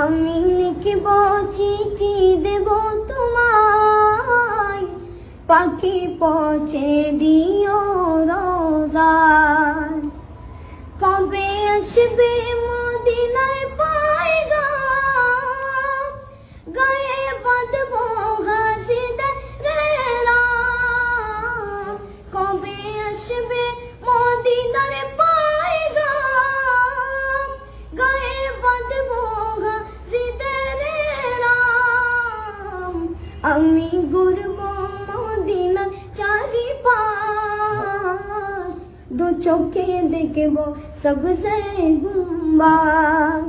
আমি লিখব, চিঠি দেব তোমায়। পাখি পৌঁছে দিও রোজায় কবে আসবে মদিনায় গায়ে কবে আসবে মদিনার আমি ঘুরব মদিনার চারিপাশ দু চোখে দেখব সবসে গুম্বাদ